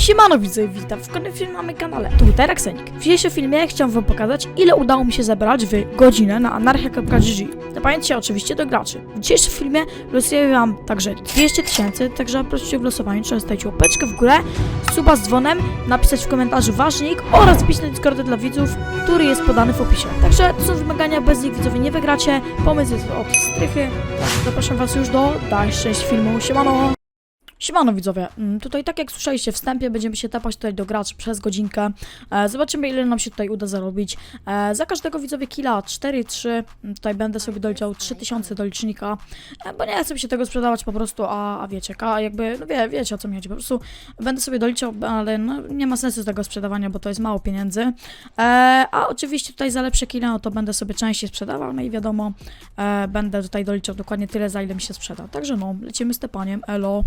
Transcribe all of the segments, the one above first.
Siemano widzę, witam w kolejnym filmie na moim kanale. Tu Teraksenik. W dzisiejszym filmie chciałem wam pokazać, ile udało mi się zebrać w godzinę na anarchia.gg. Zapamiętajcie oczywiście do graczy. W dzisiejszym filmie losuję wam także 200 tysięcy, także proszę w losowaniu trzeba zostawić łapeczkę w górę, suba z dzwonem, napisać w komentarzu ważnik oraz wbić na Discordę dla widzów, który jest podany w opisie. Także to są wymagania, bez nich widzowie nie wygracie. Pomysł jest od strychy. Zapraszam was już do dalszej filmu. Siemano! Siemano widzowie, Mm, tutaj tak jak słyszeliście wstępie, będziemy się tepać tutaj do graczy przez godzinkę. E, zobaczymy ile nam się tutaj uda zarobić. E, za każdego widzowie killa 4-3, mm, tutaj będę sobie doliczał 3000 do licznika, e, bo nie chcę się tego sprzedawać po prostu, a, a wiecie, a jakby, no wie, wiecie o co mi chodzi, po prostu będę sobie doliczał, ale no, nie ma sensu tego sprzedawania, bo to jest mało pieniędzy. A oczywiście tutaj za lepsze kile, no to będę sobie częściej sprzedawał, no i wiadomo, będę tutaj doliczał dokładnie tyle, za ile mi się sprzeda. Także no, lecimy z tepaniem, elo.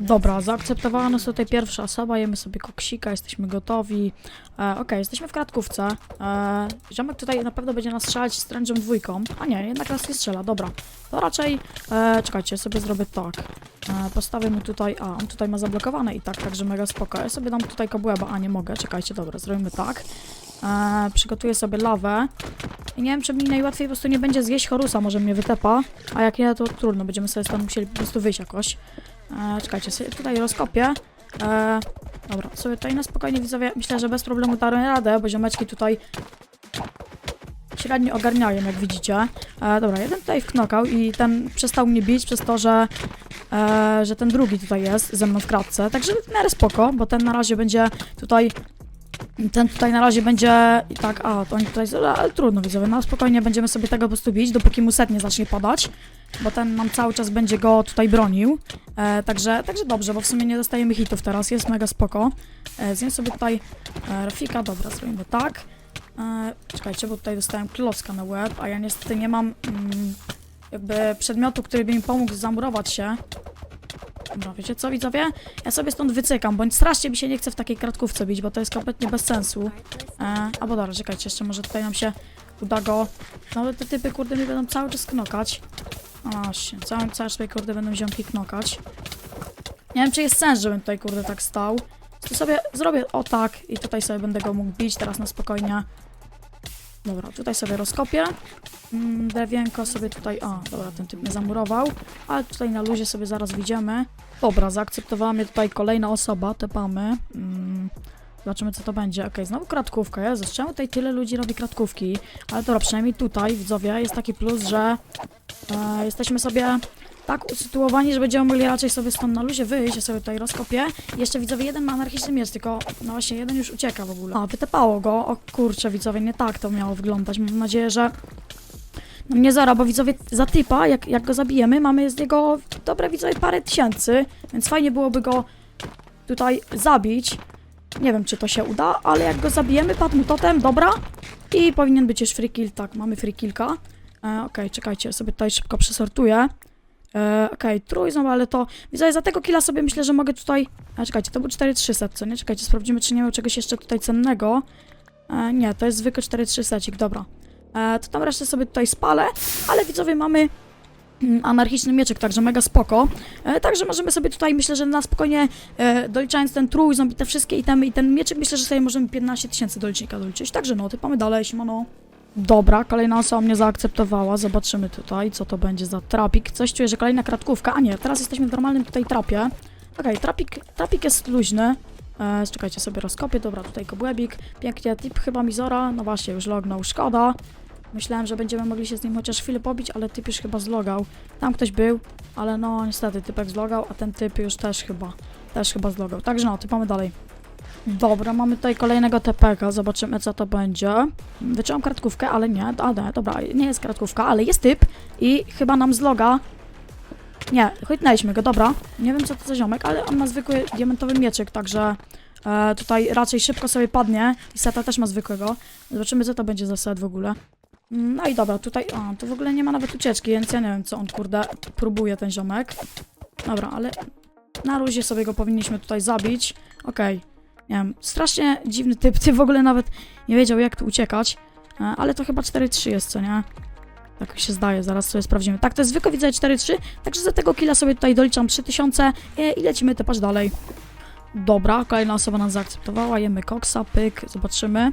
Dobra, zaakceptowała nas tutaj pierwsza osoba, jemy sobie koksika, jesteśmy gotowi. E, Okej, jesteśmy w kratkówce. E, ziomek tutaj na pewno będzie nas strzelać strężą dwójką. A nie, jednak nas nie strzela, dobra. To raczej, e, czekajcie, sobie zrobię tak. E, postawię mu tutaj, a on tutaj ma zablokowane i tak, także mega spoko. Ja sobie dam tutaj kobłęba, a nie mogę, czekajcie, dobra, zrobimy tak. E, przygotuję sobie lawę. I nie wiem, czy mi najłatwiej po prostu nie będzie zjeść Horusa, może mnie wytepa. A jak nie, to trudno, będziemy sobie stąd musieli po prostu wyjść jakoś. E, czekajcie, sobie tutaj rozkopię. E, dobra, sobie tutaj na spokojnie widzowie, myślę, że bez problemu damy radę, bo ziomeczki tutaj średnio ogarniają, jak widzicie. E, dobra, jeden tutaj wknokał i ten przestał mnie bić przez to, że, e, że ten drugi tutaj jest ze mną w kratce. Także w miarę spoko, bo ten na razie będzie tutaj ten tutaj na razie będzie i tak, a to oni tutaj, ale trudno widzowie, no spokojnie będziemy sobie tego po prostu bić, dopóki mu set nie zacznie padać, bo ten nam cały czas będzie go tutaj bronił, e, także, także dobrze, bo w sumie nie dostajemy hitów teraz, jest mega spoko. E, zjem sobie tutaj e, Rafika, dobra, zrobimy tak. E, czekajcie, bo tutaj dostałem klocka na łeb, a ja niestety nie mam mm, jakby przedmiotu, który by mi pomógł zamurować się. Dobra, wiecie co widzowie? Ja sobie stąd wycykam, bądź strasznie mi się nie chce w takiej kratkówce bić, bo to jest kompletnie bez sensu. E, albo dobra, czekajcie, jeszcze może tutaj nam się uda go... No ale te typy, kurde, mi będą cały czas knokać. O, właśnie, cały, cały czas kurde, będą ziomki knokać. Nie wiem, czy jest sens, żebym tutaj, kurde, tak stał. To sobie zrobię o tak i tutaj sobie będę go mógł bić teraz na spokojnie. Dobra, tutaj sobie rozkopię. Mm, drewienko sobie tutaj... O, dobra, ten typ mnie zamurował. Ale tutaj na luzie sobie zaraz widzimy. Dobra, zaakceptowała mnie tutaj kolejna osoba, tepamy. Mm, zobaczymy co to będzie. Okej, znowu kratkówka, Jezus, czemu tutaj tyle ludzi robi kratkówki? Ale dobra, przynajmniej tutaj, widzowie, jest taki plus, że e, jesteśmy sobie tak usytuowani, że będziemy mogli raczej sobie stąd na luzie wyjść. Ja sobie tutaj rozkopię. Jeszcze widzowie, jeden ma anarchiczny miecz, tylko no właśnie jeden już ucieka w ogóle. A, wytepało go. O kurczę, widzowie, nie tak to miało wyglądać. Mam nadzieję, że no nie zara, bo widzowie za typa, jak, jak go zabijemy, mamy z niego dobre widzowie parę tysięcy, więc fajnie byłoby go tutaj zabić. Nie wiem, czy to się uda, ale jak go zabijemy, padł mu totem, dobra. I powinien być już free kill, tak, mamy free killka. E, Okej, czekajcie, sobie tutaj szybko przesortuję. E, Okej, trójząb, ale to... Widzowie, za tego killa sobie myślę, że mogę tutaj... A czekajcie, to był 4300, co nie? Czekajcie, sprawdzimy, czy nie ma czegoś jeszcze tutaj cennego. E, nie, to jest zwykły 4300, dobra. E, to tam resztę sobie tutaj spalę, ale widzowie mamy anarchiczny mieczek, także mega spoko. E, także możemy sobie tutaj, myślę, że na spokojnie e, doliczając ten trójząb i te wszystkie itemy i ten mieczek, myślę, że sobie możemy 15 tysięcy do licznika doliczyć. Także no, typamy dalej, siemano. Dobra, kolejna osoba mnie zaakceptowała, zobaczymy tutaj, co to będzie za trapik. Coś czuję, że kolejna kratkówka, a nie, teraz jesteśmy w normalnym tutaj trapie. Okej, trapik, trapik jest luźny. E, czekajcie, sobie rozkopię, dobra, tutaj kobłebik. Pięknie, tip chyba Mizora, no właśnie, już lognął, szkoda. Myślałem, że będziemy mogli się z nim chociaż chwilę pobić, ale typ już chyba zlogał. Tam ktoś był, ale no niestety typek zlogał, a ten typ już też chyba, też chyba zlogał. Także no, typamy dalej. Dobra, mamy tutaj kolejnego TPK, zobaczymy co to będzie. Wyczułam kartkówkę, ale nie, a nie, dobra, nie jest kartkówka, ale jest typ i chyba nam zloga. Nie, chytnęliśmy go, dobra. Nie wiem co to za ziomek, ale on ma zwykły diamentowy mieczyk, także e, tutaj raczej szybko sobie padnie. I seta też ma zwykłego. Zobaczymy co to będzie za set w ogóle. Mm, No i dobra, tutaj, a, tu w ogóle nie ma nawet ucieczki, więc ja nie wiem, co on, kurde, próbuje, ten ziomek. Dobra, ale na luzie sobie go powinniśmy tutaj zabić. Okej, nie wiem, strasznie dziwny typ, ty w ogóle nawet nie wiedział, jak tu uciekać. E, Ale to chyba 4-3 jest, co nie? Tak się zdaje, zaraz sobie sprawdzimy. Tak, to jest zwykle widzę 4-3, także za tego killa sobie tutaj doliczam 3000 i, i lecimy tepać dalej. Dobra, kolejna osoba nas zaakceptowała, jemy koksa, pyk, zobaczymy.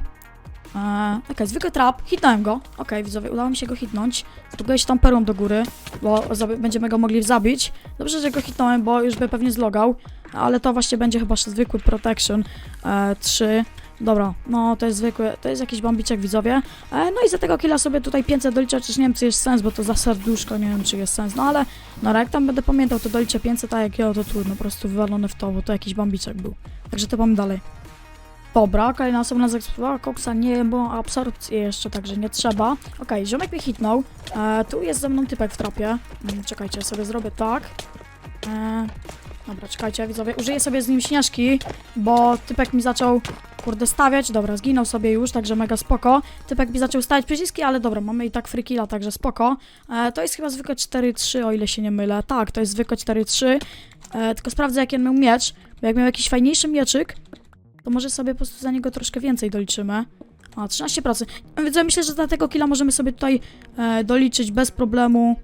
Eee, Okej, zwykły trap, hitnąłem go. Okej, widzowie, udało mi się go hitnąć. Zbuguję się tą perłą do góry, bo będziemy go mogli zabić. Dobrze, że go hitnąłem, bo już by pewnie zlogał. Ale to właśnie będzie chyba zwykły protection e, 3. Dobra, no to jest zwykły, to jest jakiś bombiczek widzowie. E, no i za tego killa sobie tutaj 500 doliczę, chociaż nie wiem czy jest sens, bo to za serduszko, nie wiem czy jest sens. No ale, no ale jak tam będę pamiętał, to doliczę 500, a jak ja to trudno, po prostu wywalone w to, bo to jakiś bombiczek był. Także to mamy dalej. Dobra, kolejna osoba nas zaakceptowała, koksa nie, bo absorpcję jeszcze, także nie trzeba. Okej, ziomek mnie hitnął. E, tu jest ze mną typek w trapie. Mm, czekajcie, sobie zrobię tak. E, dobra, czekajcie, widzowie, użyję sobie z nim śnieżki, bo typek mi zaczął, kurde, stawiać. Dobra, zginął sobie już, także mega spoko. Typek mi zaczął stawiać przyciski, ale dobra, mamy i tak free killa, także spoko. E, to jest chyba zwykłe 4-3, o ile się nie mylę. Tak, to jest zwykłe 4-3. E, tylko sprawdzę, jaki on miał miecz, bo jak miał jakiś fajniejszy mieczyk, to może sobie po prostu za niego troszkę więcej doliczymy. A, 13%. Więc myślę, że za tego killa możemy sobie tutaj e, doliczyć bez problemu.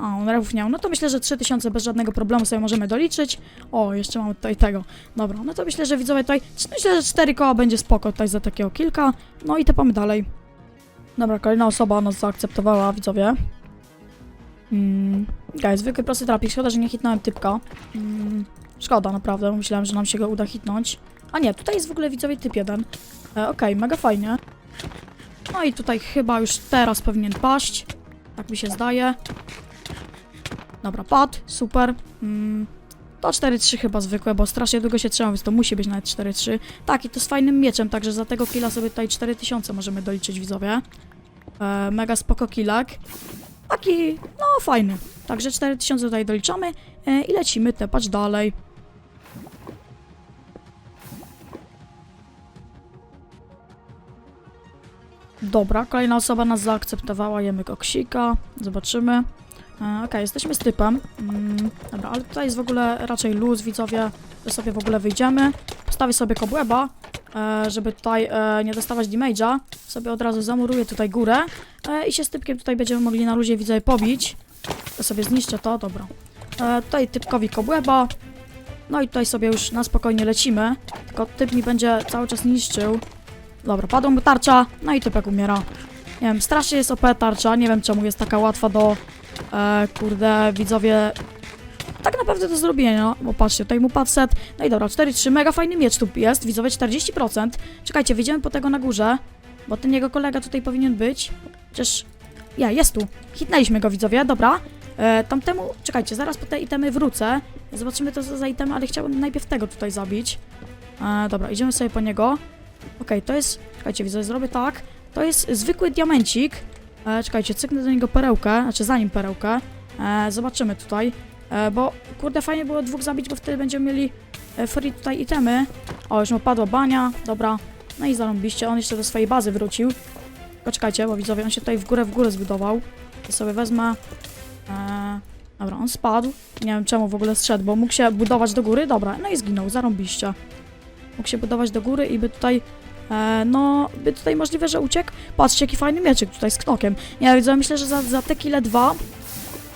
A, on nie. No to myślę, że 3000 bez żadnego problemu sobie możemy doliczyć. O, jeszcze mamy tutaj tego. Dobra, no to myślę, że widzowie tutaj... Myślę, że 4 koła będzie spoko tutaj za takiego kilka. No i tepamy dalej. Dobra, kolejna osoba nas zaakceptowała, widzowie. Mm, okay, zwykły prosty trapik. Szkoda, że nie hitnąłem typka. Mm, szkoda, naprawdę. Myślałem, że nam się go uda hitnąć. A nie, tutaj jest w ogóle widzowie typ 1. E, Okej, mega fajnie. No i tutaj chyba już teraz powinien paść. Tak mi się zdaje. Dobra, padł, super. Mm, to 4-3 chyba zwykłe, bo strasznie długo się trzymał, więc to musi być nawet 4-3. Tak, i to z fajnym mieczem, także za tego killa sobie tutaj 4000 możemy doliczyć, widzowie. E, mega spoko killak. Taki, no fajny. Także 4000 tutaj doliczamy e, i lecimy tepać dalej. Dobra, kolejna osoba nas zaakceptowała, jemy koksika, zobaczymy. E, Okej, jesteśmy z typem. Mm, dobra, ale tutaj jest w ogóle raczej luz, widzowie, że sobie w ogóle wyjdziemy. Postawię sobie kobłęba, e, żeby tutaj e, nie dostawać damage'a. Sobie od razu zamuruję tutaj górę e, i się z typkiem tutaj będziemy mogli na luzie, widzowie, pobić. Ja sobie zniszczę to, dobra. E, tutaj typkowi kobłęba. No i tutaj sobie już na spokojnie lecimy. Tylko typ mi będzie cały czas niszczył. Dobra, padła mu tarcza, no i typek umiera. Nie wiem, strasznie jest OP tarcza, nie wiem czemu jest taka łatwa do, e, kurde, widzowie, tak naprawdę do zrobienia, no, bo patrzcie, tutaj mu padł set, no i dobra, 4-3, mega fajny miecz tu jest, widzowie, 40%. Czekajcie, wyjdziemy po tego na górze, bo ten jego kolega tutaj powinien być, chociaż, ja, jest tu, hitnęliśmy go, widzowie, dobra. E, tamtemu, czekajcie, zaraz po te itemy wrócę, zobaczymy to za itemy, ale chciałbym najpierw tego tutaj zabić. E, dobra, idziemy sobie po niego. Okej, to jest. Czekajcie, widzę, zrobię tak. To jest zwykły diamencik. E, czekajcie, cyknę do niego perełkę, znaczy za nim perełkę. E, zobaczymy tutaj. E, bo kurde, fajnie było dwóch zabić, bo wtedy będziemy mieli e, free tutaj itemy. O, już mu padła bania, dobra. No i zarąbiście, on jeszcze do swojej bazy wrócił. Tylko czekajcie, bo widzowie, on się tutaj w górę w górę zbudował. To sobie wezmę. E, dobra, on spadł. Nie wiem czemu w ogóle zszedł, bo mógł się budować do góry. Dobra, no i zginął, zarąbiście. Mógł się budować do góry i by tutaj E, no, by tutaj możliwe, że uciekł. Patrzcie, jaki fajny mieczyk tutaj z knokiem. Ja widzę, myślę, że za, za te kile dwa,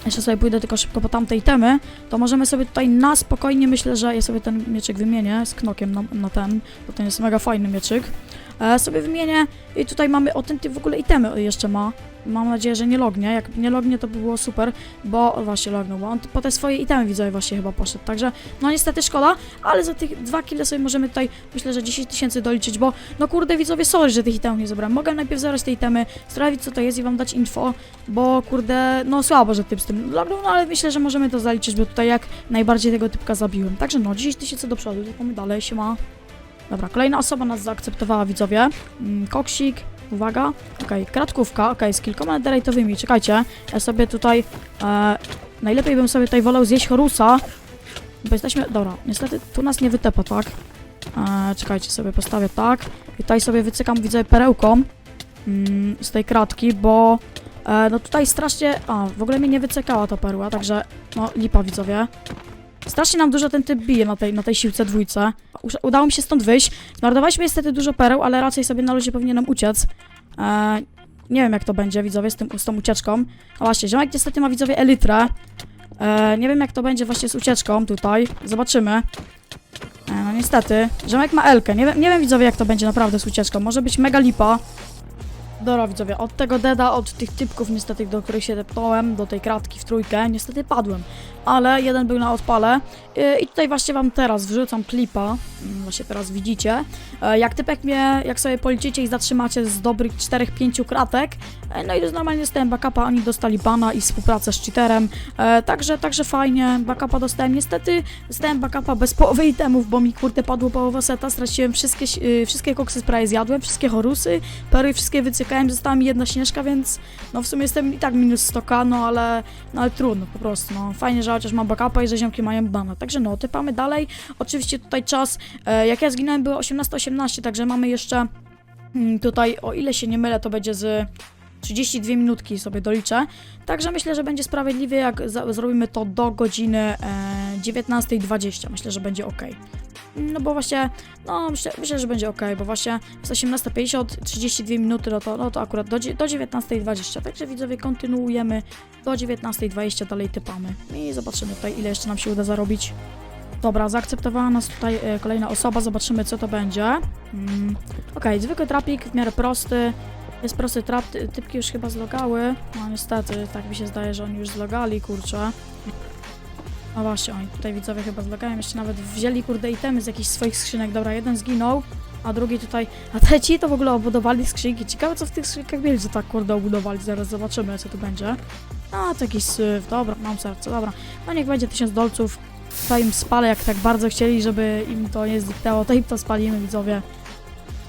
jeszcze sobie pójdę tylko szybko po tamtej temy, to możemy sobie tutaj na spokojnie, myślę, że ja sobie ten mieczyk wymienię z knokiem na, na ten, bo ten jest mega fajny mieczyk. E, sobie wymienię i tutaj mamy, o ten w ogóle itemy jeszcze ma. Mam nadzieję, że nie lognie. Jak nie lognie, to by było super, bo właśnie lognął, bo on po te swoje itemy widzowie właśnie chyba poszedł. Także, no niestety szkoda, ale za tych dwa kile sobie możemy tutaj, myślę, że 10 tysięcy doliczyć, bo no kurde widzowie, sorry, że tych itemów nie zebrałem. Mogę najpierw zabrać te itemy, sprawdzić co to jest i wam dać info, bo kurde, no słabo, że typ z tym lognął, no ale myślę, że możemy to zaliczyć, bo tutaj jak najbardziej tego typka zabiłem. Także no, 10 tysięcy do przodu, lecimy dalej, siema. Dobra, kolejna osoba nas zaakceptowała, widzowie. Mm, koksik, uwaga. Okej, kratkówka, okej, z kilkoma netherite'owymi. Czekajcie, ja sobie tutaj... E, najlepiej bym sobie tutaj wolał zjeść Horusa, bo jesteśmy... Dobra, niestety tu nas nie wytepa, tak? E, czekajcie, sobie postawię tak. I tutaj sobie wycykam, widzę, perełką mm, z tej kratki, bo... E, no tutaj strasznie... A, w ogóle mnie nie wycykała ta perła, także... No, lipa, widzowie. Strasznie nam dużo ten typ bije na tej, na tej siłce dwójce. Udało mi się stąd wyjść. Zmarnowaliśmy niestety dużo pereł, ale raczej sobie na luzie powinienem uciec. E, nie wiem jak to będzie, widzowie, z, tym, z tą ucieczką. A właśnie, ziomek niestety ma widzowie elytrę. E, nie wiem jak to będzie właśnie z ucieczką tutaj. Zobaczymy. no niestety, Rzemek ma Elkę. Nie, nie wiem widzowie jak to będzie naprawdę z ucieczką. Może być mega lipa. Dobra widzowie, od tego deda, od tych typków niestety, do których się depnąłem, do tej kratki w trójkę, niestety padłem. Ale jeden był na odpale. Yy, i tutaj właśnie wam teraz wrzucam klipa, mm, właśnie teraz widzicie, e, jak typek mnie, jak sobie policzycie i zatrzymacie z dobrych 4-5 kratek, e, no i normalnie dostałem backupa, oni dostali bana i współpracę z cheaterem, e, także, także fajnie, backupa dostałem, niestety dostałem backupa bez połowy itemów, bo mi kurde padło połowa seta, straciłem wszystkie, yy, wszystkie koksy prawie zjadłem, wszystkie chorusy, pery wszystkie wycykałem, została mi jedna śnieżka, więc no w sumie jestem i tak minus 100k, no ale, no ale trudno po prostu, no. Fajnie, że chociaż mam backupa i że ziomki mają bana, także no, typamy dalej, oczywiście tutaj czas, e, jak ja zginąłem było 18-18, także mamy jeszcze mm, tutaj, o ile się nie mylę, to będzie z 32 minutki sobie doliczę, także myślę, że będzie sprawiedliwie, jak zrobimy to do godziny e, 19.20, myślę, że będzie ok. No bo właśnie, no myślę, myślę że będzie ok, bo właśnie jest 18.50, 32 minuty, no to, no to akurat do, do 19.20. Także widzowie, kontynuujemy do 19.20, dalej typamy i zobaczymy tutaj, ile jeszcze nam się uda zarobić. Dobra, zaakceptowała nas tutaj e, kolejna osoba, zobaczymy co to będzie. Mm, ok, zwykły trapik, w miarę prosty. Jest prosty trap, ty- typki już chyba zlogały. No niestety, tak mi się zdaje, że oni już zlogali, kurczę. No właśnie, oni tutaj widzowie chyba zlogają, jeszcze nawet wzięli kurde itemy z jakichś swoich skrzynek. Dobra, jeden zginął, a drugi tutaj, a trzeci to w ogóle obudowali skrzynki. Ciekawe co w tych skrzynkach mieli, że tak kurde obudowali. Zaraz zobaczymy co tu będzie. A, to jakiś syf, dobra, mam serce, dobra. No niech będzie 1000 dolców. To im spalę, jak tak bardzo chcieli, żeby im to nie zniknęło, to im to spalimy, widzowie.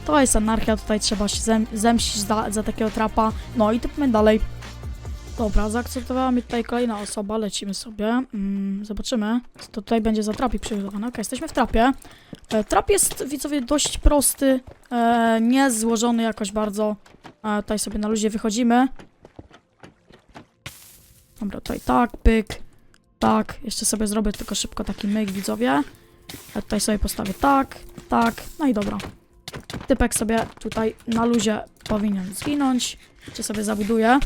To jest anarchia, tutaj trzeba się zem zemścić za, za takiego trapa. No i typmy dalej. Dobra, zaakceptowała mnie tutaj kolejna osoba, lecimy sobie. Mm, zobaczymy, co to tutaj będzie za trapik przygotowany. Okej, jesteśmy w trapie. E, trap jest, widzowie, dość prosty, e, nie złożony jakoś bardzo. E, tutaj sobie na luzie wychodzimy. Dobra, tutaj tak, pyk, tak. Jeszcze sobie zrobię tylko szybko taki myk, widzowie. Ja tutaj sobie postawię tak, tak, no i dobra. Typek sobie tutaj na luzie powinien zginąć. Czy sobie zabuduję.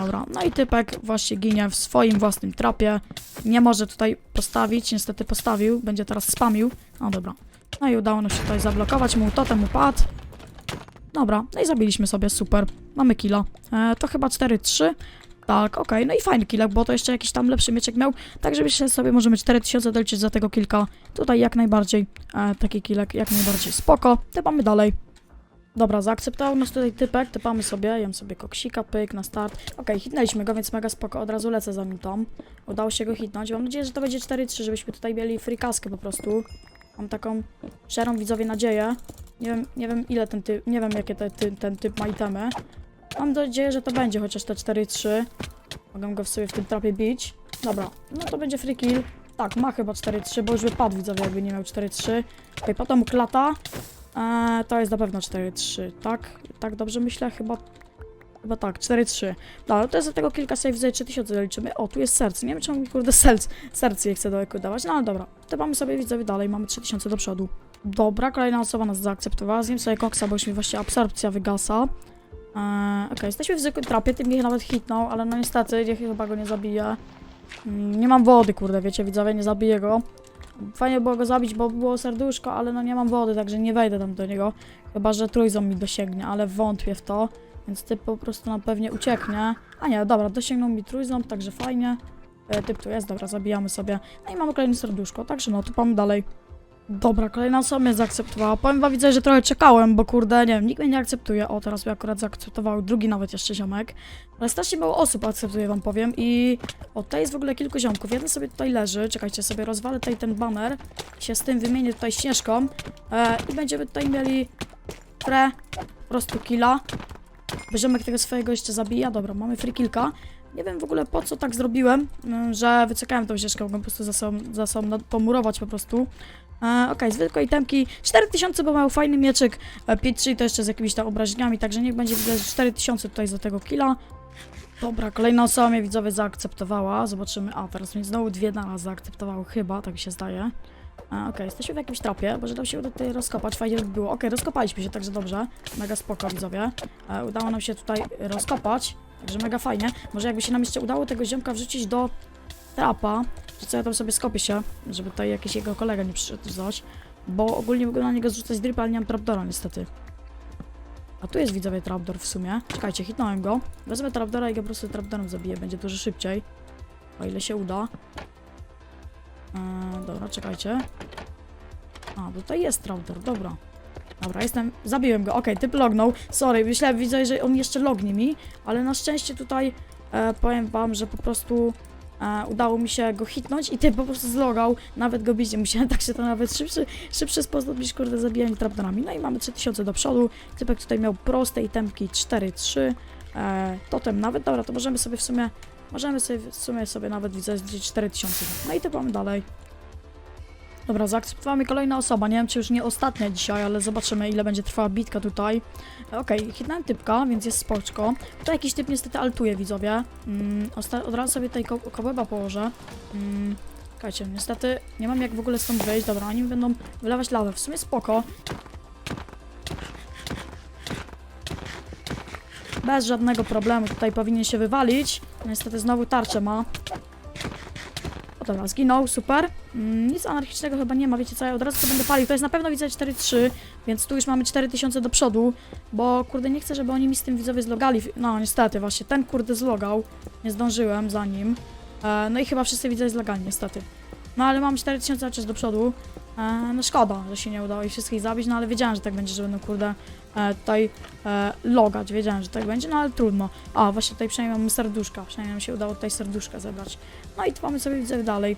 Dobra, no i typek właśnie ginie w swoim własnym trapie. Nie może tutaj postawić, niestety postawił, będzie teraz spamił. No dobra. No i udało nam się tutaj zablokować mu, totem upadł. Dobra, no i zabiliśmy sobie, super. Mamy killa. E, to chyba 4-3. Tak, okej, no i fajny killek, bo to jeszcze jakiś tam lepszy mieczek miał. Także myślę sobie, możemy 4000 doliczyć za tego kilka. Tutaj jak najbardziej e, taki killek, jak najbardziej spoko. Typamy dalej. Dobra, zaakceptował nas tutaj typek, typamy sobie, jem sobie koksika, pyk na start. Okej, hitnęliśmy go, więc mega spoko, od razu lecę za nim tam. Udało się go hitnąć, mam nadzieję, że to będzie 4-3, żebyśmy tutaj mieli frikaskę po prostu. Mam taką szczerą widzowie nadzieję. Nie wiem, nie wiem ile ten typ, nie wiem jakie te, ty, ten typ ma itemy. Mam nadzieję, że to będzie chociaż te 4-3. Mogę go w sobie w tym trapie bić. Dobra, no to będzie free kill. Tak, ma chyba 4-3, bo już by padł widzowie, jakby nie miał 4-3. Okej, potem klata. Eee, to jest na pewno 4-3, tak? Tak dobrze myślę? Chyba, chyba tak, 4-3. Dobra, to jest do tego kilka save za 3000 zaliczymy. O, tu jest serce. Nie wiem, czemu mi kurde serc, serce chce daleko dawać, no ale dobra. To mamy sobie widzowie dalej, mamy 3000 do przodu. Dobra, kolejna osoba nas zaakceptowała. Zjem sobie koksa, bo już mi właśnie absorpcja wygasa. Eee, Okej, jesteśmy w zwykłym trapie, tym mnie nawet hitnął, ale no niestety, nie, chyba go nie zabije. Mm, nie mam wody, kurde, wiecie, widzowie, nie zabiję go. Fajnie było go zabić, bo było serduszko, ale no nie mam wody, także nie wejdę tam do niego. Chyba, że trójząb mi dosięgnie, ale wątpię w to. Więc typ po prostu nam pewnie ucieknie. A nie, dobra, dosięgnął mi trójząb, także fajnie. E, typ tu jest, dobra, zabijamy sobie. No i mamy kolejne serduszko, także no, tupamy dalej. Dobra, kolejna osoba mnie zaakceptowała. Powiem wam, widzę, że trochę czekałem, bo kurde, nie wiem, nikt mnie nie akceptuje. O, teraz mnie akurat zaakceptował drugi nawet jeszcze ziomek. Ale strasznie mało osób akceptuje, wam powiem. I o, tutaj jest w ogóle kilku ziomków. Jeden sobie tutaj leży. Czekajcie, sobie rozwalę tutaj ten banner. Się z tym wymienię tutaj śnieżką. E, I będziemy tutaj mieli pre, po prostu killa. Bo tego swojego jeszcze zabija. Dobra, mamy free killka. Nie wiem w ogóle po co tak zrobiłem, że wycykałem tą ścieżkę, mogłem po prostu za sobą, za sobą pomurować po prostu. E, Okej, zwykłe itemki. 4000, bo miał fajny mieczyk. E, 5-3 to jeszcze z jakimiś tam obrażeniami, także niech będzie widać 4000 tutaj za tego killa. Dobra, kolejna osoba mnie widzowie zaakceptowała. Zobaczymy. A, teraz mnie znowu dwie naraz zaakceptowały, chyba, tak mi się zdaje. E, Okej, jesteśmy w jakimś trapie, może dał się uda tutaj rozkopać, fajnie by było. Okej, rozkopaliśmy się, także dobrze. Mega spoko, widzowie. E, udało nam się tutaj rozkopać, także mega fajnie. Może jakby się nam jeszcze udało tego ziomka wrzucić do trapa, że co ja tam sobie skopię się, żeby tutaj jakiś jego kolega nie przyszedł czy coś, bo ogólnie mogę na niego zrzucać drip, ale nie mam trapdora niestety. A tu jest widzowie trapdor w sumie. Czekajcie, hitnąłem go. Wezmę trapdora i go po prostu trapdorem zabiję, będzie dużo szybciej. O ile się uda. Eee, dobra, czekajcie. A, tutaj jest trapdor, dobra. Dobra, jestem, zabiłem go, okej, typ lognął. Sorry, myślałem, widzę, że on jeszcze lognie mi, ale na szczęście tutaj e, powiem wam, że po prostu e, udało mi się go hitnąć i typ po prostu zlogał, nawet go bić nie musiałem, także to nawet szybszy, szybszy sposób niż kurde zabijanie trapdorami. No i mamy 3000 do przodu, typek tutaj miał proste itemki 4-3, e, totem nawet, dobra, to możemy sobie w sumie, możemy sobie w sumie sobie nawet widzę zliczyć 4000. No i typamy dalej. Dobra, zaakceptowała mi kolejna osoba. Nie wiem, czy już nie ostatnia dzisiaj, ale zobaczymy, ile będzie trwała bitka tutaj. E, Okej, hitnąłem typka, więc jest spoczko. Tutaj jakiś typ niestety altuje, widzowie. Mm, od razu sobie tutaj ko położę. Mm, czekajcie, niestety nie mam jak w ogóle stąd wyjść. Dobra, oni będą wylewać lawę. W sumie spoko. Bez żadnego problemu tutaj powinien się wywalić. Niestety znowu tarczę ma. Dobra, zginął, super. Mm, nic anarchicznego chyba nie ma, wiecie co, ja od razu to będę palił. To jest na pewno widzę 4-3, więc tu już mamy 4000 do przodu, bo kurde nie chcę, żeby oni mi z tym widzowie zlogali. No niestety, właśnie ten kurde zlogał, nie zdążyłem za nim. E, no i chyba wszyscy widzowie zlogali, niestety. No ale mam 4000 czas do przodu. E, no szkoda, że się nie udało ich wszystkich zabić, no ale wiedziałem, że tak będzie, że będą kurde e, tutaj e, logać, wiedziałem, że tak będzie, no ale trudno. A, właśnie tutaj przynajmniej mamy serduszka, przynajmniej nam się udało tutaj serduszka zebrać. No i trwamy sobie widzowie dalej.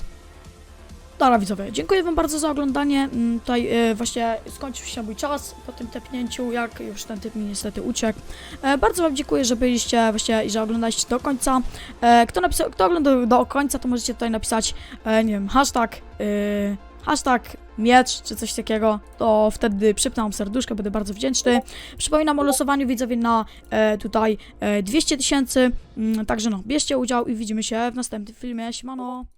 Dobra widzowie, dziękuję wam bardzo za oglądanie. Mm, Tutaj e, właśnie skończył się mój czas po tym tepnięciu, jak już ten typ mi niestety uciekł. E, bardzo wam dziękuję, że byliście właśnie i że oglądaliście do końca. E, kto, napisał, kto oglądał do końca, to możecie tutaj napisać, e, nie wiem, hashtag, e, hashtag miecz czy coś takiego, to wtedy przypnę serduszkę, będę bardzo wdzięczny. Przypominam o losowaniu widzowie na e, tutaj e, 200 tysięcy, Mm, także no, bierzcie udział i widzimy się w następnym filmie. Siemano!